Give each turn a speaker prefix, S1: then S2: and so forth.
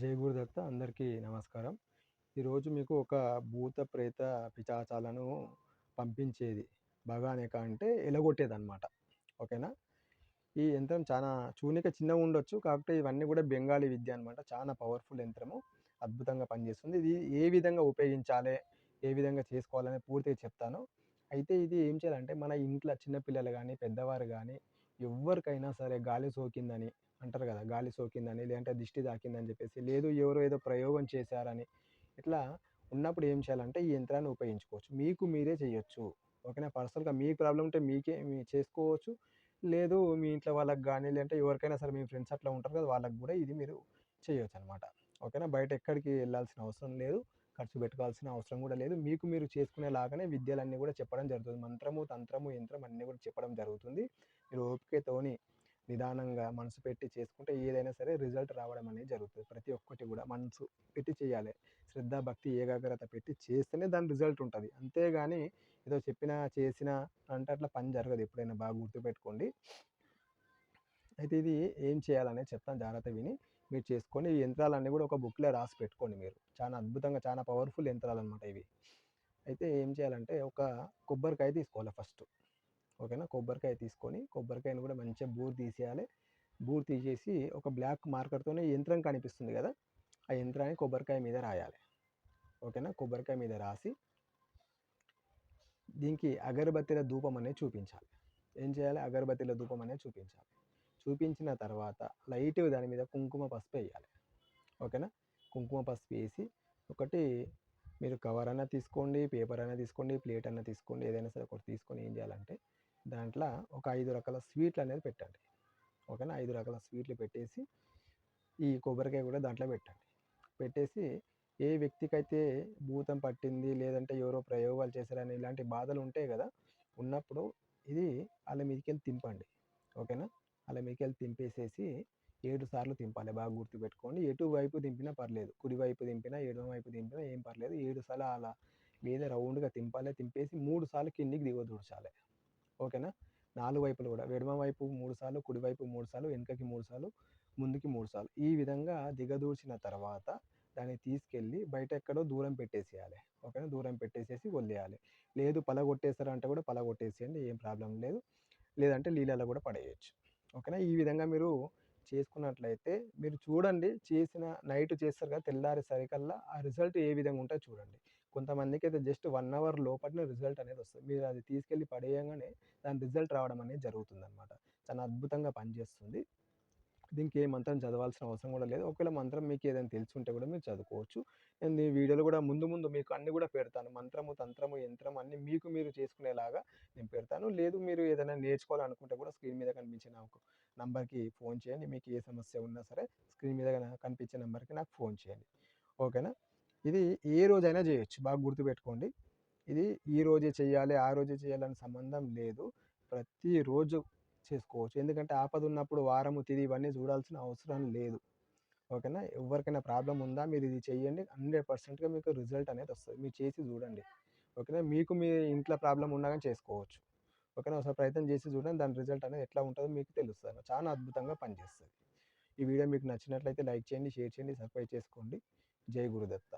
S1: జై గురుదత్త అందరికీ నమస్కారం. ఈరోజు మీకు ఒక భూత ప్రేత పిచాచాలను పంపించేది బగానేక అంటే ఎలగొట్టేది అనమాట ఓకేనా? ఈ యంత్రం చాలా చూనిక చిన్నగా ఉండొచ్చు కాకపోతే ఇవన్నీ కూడా బెంగాలీ విద్య అనమాట చాలా పవర్ఫుల్ యంత్రము. అద్భుతంగా పనిచేస్తుంది. ఇది ఏ విధంగా ఉపయోగించాలి? ఏ విధంగా చేసుకోవాలని పూర్తిగా చెప్తాను. అయితే ఇది ఏం చేయాలంటే మన ఇంట్లో చిన్నపిల్లలు కానీ పెద్దవారు కానీ ఎవరికైనా సరే గాలి సోకిందని అంటారు కదా గాలి సోకిందని లేదంటే దిష్టి తాకిందని చెప్పేసి లేదు ఎవరో ఏదో ప్రయోగం చేశారని. ఇట్లా ఉన్నప్పుడు ఏం చేయాలంటే ఈ యంత్రాన్ని ఉపయోగించుకోవచ్చు. మీకు మీరే చేయొచ్చు. ఓకేనా? పర్సనల్గా మీకు ప్రాబ్లం ఉంటే మీకే మీ చేసుకోవచ్చు. లేదు మీ ఇంట్లో వాళ్ళకి కానీ లేదంటే ఎవరికైనా సరే మీ ఫ్రెండ్స్ అట్లా ఉంటారు కదా వాళ్ళకి కూడా ఇది మీరు చేయొచ్చు అనమాట ఓకేనా? బయట ఎక్కడికి వెళ్ళాల్సిన అవసరం లేదు. ఖర్చు పెట్టుకోవాల్సిన అవసరం కూడా లేదు. మీకు మీరు చేసుకునేలాగానే విద్యలన్నీ కూడా చెప్పడం జరుగుతుంది. మంత్రము తంత్రము యంత్రం అన్నీ కూడా చెప్పడం జరుగుతుంది. మీరు ఓపికతోని నిదానంగా మనసు పెట్టి చేసుకుంటే ఏదైనా సరే రిజల్ట్ రావడం అనేది జరుగుతుంది. ప్రతి ఒక్కటి కూడా మనసు పెట్టి చేయాలి. శ్రద్ధ భక్తి ఏకాగ్రత పెట్టి చేస్తేనే దాని రిజల్ట్ ఉంటుంది. అంతేగాని ఏదో చెప్పినా చేసినా అంటే అట్లా పని జరగదు ఎప్పుడైనా బాగా గుర్తుపెట్టుకోండి. అయితే ఇది ఏం చేయాలనే చెప్తాను జాగ్రత్త విని మీరు చేసుకొని ఈ యంత్రాలన్నీ కూడా ఒక బుక్లో రాసి పెట్టుకోండి మీరు. చాలా అద్భుతంగా చాలా పవర్ఫుల్ యంత్రాలు అనమాట ఇవి. అయితే ఏం చేయాలంటే ఒక కొబ్బరికాయ తీసుకోవాలి ఫస్ట్. ఓకేనా? కొబ్బరికాయ తీసుకొని కొబ్బరికాయను కూడా మంచిగా బూర్ తీసేయాలి. బూర్ తీసేసి ఒక బ్లాక్ మార్కర్తోనే యంత్రం కనిపిస్తుంది కదా? ఆ యంత్రాన్ని కొబ్బరికాయ మీద రాయాలి. ఓకేనా? కొబ్బరికాయ మీద రాసి దీనికి అగరబత్తిల ధూపం అనేది చూపించాలి. ఏం చేయాలి? అగరబత్తిల ధూపం అనేది చూపించాలి. చూపించిన తర్వాత లైట్ దాని మీద కుంకుమ పసుపు వేయాలి. ఓకేనా? కుంకుమ పసుపు వేసి ఒకటి మీరు కవర్ అయినా తీసుకోండి పేపర్ అయినా తీసుకోండి ప్లేట్ అయినా తీసుకోండి ఏదైనా సరే ఒకటి తీసుకొని ఏం చేయాలంటే దాంట్లో ఒక ఐదు రకాల స్వీట్లు అనేది పెట్టండి. ఓకేనా? ఐదు రకాల స్వీట్లు పెట్టేసి ఈ కొబ్బరికాయ కూడా దాంట్లో పెట్టండి. పెట్టేసి ఏ వ్యక్తికైతే భూతం పట్టింది లేదంటే ఎవరో ప్రయోగాలు చేశారని ఇలాంటి బాధలు ఉంటాయి కదా ఉన్నప్పుడు ఇది వాళ్ళ మీదకి వెళ్ళి తింపండి. ఓకేనా? వాళ్ళ మీదకి వెళ్ళి తింపేసేసి ఏడు సార్లు తింపాలి. బాగా గుర్తుపెట్టుకోండి. ఎటు వైపు దింపినా పర్లేదు. కుడి వైపు దింపినా ఎడమ వైపు దింపినా ఏం పర్లేదు. ఏడు సార్లు అలా మీద రౌండ్గా తింపాలి. తింపేసి మూడు సార్లు కిందికి దిగదూడ్చాలి ఓకేనా? నాలుగు వైపులు కూడా. ఎడమ వైపు మూడు సార్లు కుడివైపు మూడు సార్లు వెనుకకి మూడు సార్లు ముందుకి మూడు సార్లు. ఈ విధంగా దిగదూర్చిన తర్వాత దాన్ని తీసుకెళ్ళి బయట ఎక్కడో దూరం పెట్టేసేయాలి. ఓకేనా? దూరం పెట్టేసేసి వదిలేయాలి. లేదు పలగొట్టేస్తారంటే కూడా పలగొట్టేసేయండి ఏం ప్రాబ్లం లేదు. లేదంటే నీళ్ళలో కూడా పడేయచ్చు. ఓకేనా? ఈ విధంగా మీరు చేసుకున్నట్లయితే మీరు చూడండి చేసిన నైట్ చేస్తారు కదా తెల్లారి సరికల్లా ఆ రిజల్ట్ ఏ విధంగా ఉంటుందో చూడండి. కొంతమందికి అయితే జస్ట్ వన్ అవర్ లోపలనే రిజల్ట్ అనేది వస్తుంది. మీరు అది తీసుకెళ్ళి పడేయంగానే దాని రిజల్ట్ రావడం అనేది జరుగుతుంది అనమాట చాలా అద్భుతంగా పనిచేస్తుంది. దీనికి ఏ మంత్రం చదవాల్సిన అవసరం కూడా లేదు. ఒకవేళ మంత్రం మీకు ఏదైనా తెలుసుంటే కూడా మీరు చదువుకోవచ్చు. నేను ఈ వీడియోలు కూడా ముందు ముందు మీకు అన్ని కూడా పెడతాను. మంత్రము తంత్రము యంత్రం అన్ని మీకు మీరు చేసుకునేలాగా నేను పెడతాను. లేదు మీరు ఏదైనా నేర్చుకోవాలనుకుంటే కూడా స్క్రీన్ మీద కనిపించిన ఒక నంబర్కి ఫోన్ చేయండి. మీకు ఏ సమస్య ఉన్నా సరే స్క్రీన్ మీద కనిపించే నెంబర్కి నాకు ఫోన్ చేయండి. ఓకేనా? ఇది ఏ రోజైనా చేయొచ్చు. బాగా గుర్తుపెట్టుకోండి. ఇది ఈ రోజే చేయాలి ఆ రోజే చేయాలని సంబంధం లేదు. ప్రతిరోజు చేసుకోవచ్చు. ఎందుకంటే ఆపద ఉన్నప్పుడు వారము తిది ఇవన్నీ చూడాల్సిన అవసరం లేదు. ఓకేనా? ఎవరికైనా ప్రాబ్లం ఉందా? మీరు ఇది చేయండి. హండ్రెడ్ పర్సెంట్గా మీకు రిజల్ట్ అనేది వస్తుంది. మీరు చేసి చూడండి. ఓకేనా? మీకు మీ ఇంట్లో ప్రాబ్లం ఉన్నా కానీ చేసుకోవచ్చు. ఓకేనా? ఒకసారి ప్రయత్నం చేసి చూడండి. దాని రిజల్ట్ అనేది ఎట్లా ఉంటుందో మీకు తెలుస్తుంది. చాలా అద్భుతంగా పనిచేస్తుంది. ఈ వీడియో మీకు నచ్చినట్లయితే లైక్ చేయండి షేర్ చేయండి సబ్స్క్రైబ్ చేసుకోండి. జై గురుదత్త.